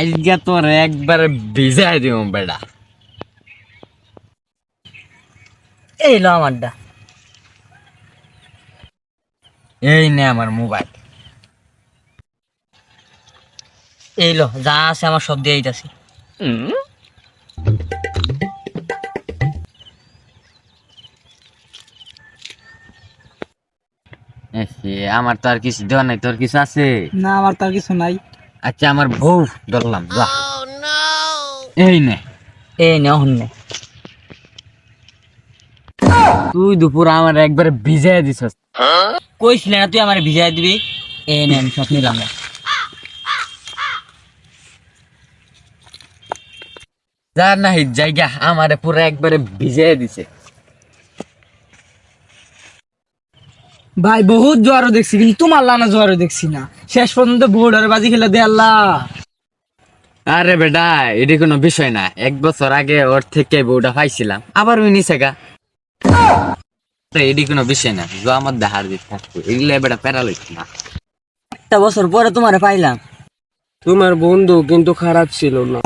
আজকে তোর একবার ভিজাই দিব বেটা। এই লো আমারটা। এই নে আমার মোবাইল। এই লো, যা আছে আমার সব দিয়ে দিতেছি। আমার তো আর কিছু দেওয়া নাই, তোর কিছু আছে? না, আমার তো আর কিছু নাই। আচ্ছা আমার বউ ধরলাম যা। এই নে। এই নে অহন্য তুই দুপুর আমার একবার ভিজাই দিছস। কইছিলে না তুই আমার ভিজাই দিবি। এই নে আমি সব নিলাম না। যা না জায়গা আমারে পুরো একবারে ভিজাই দিছে। ভাই বহুত জোয়ারও দেখছি কিন্তু তোমার লানা জোয়ারও দেখছি না। শেষ পর্যন্ত বোর্ড আর বাজি খেলে দে আল্লাহ। আরে বেটা এটি কোনো বিষয় না। এক বছর আগে ওর থেকে বউটা পাইছিলাম আবার ওই নিচে গা। এটি কোনো বিষয় না যে আমার দেহার দিক থাকব। এগুলো বেটা প্যারা লইছে না। একটা বছর পরে তোমারে পাইলাম। তোমার বন্ধু কিন্তু খারাপ ছিল না।